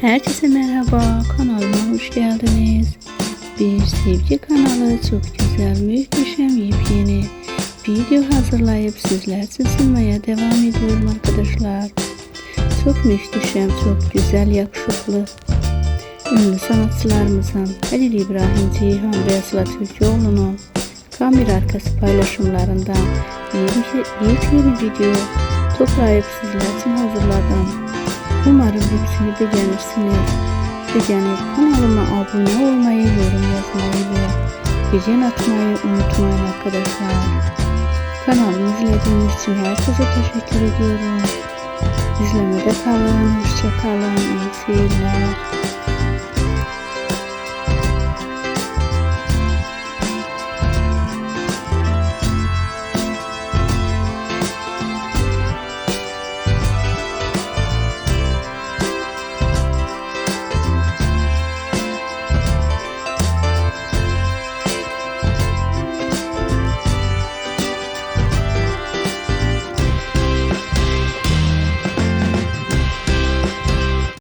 Herkese merhaba, kanalıma hoş geldiniz. Bir sevgi kanalı çok güzel, muhteşem, yepyeni video hazırlayıp sizler için sunmaya devam ediyorum arkadaşlar. Çok muhteşem, çok güzel, yakışıklı, ünlü sanatçılarımızın Halil İbrahim Ceyhan ve Asla Türkoğlu'nun kamera arkası paylaşımlarından yeni, yepyeni video toplayıp sizler için hazırladım. Umarım hepsini beğenirsiniz. Beğenip kanalıma abone olmayı, yorum yazmayı ve beğen atmayı unutmayın arkadaşlar. Kanalımı izlediğiniz için herkese teşekkür ediyorum. İzlemede kalın, hoşça kalın, iyi seyirler.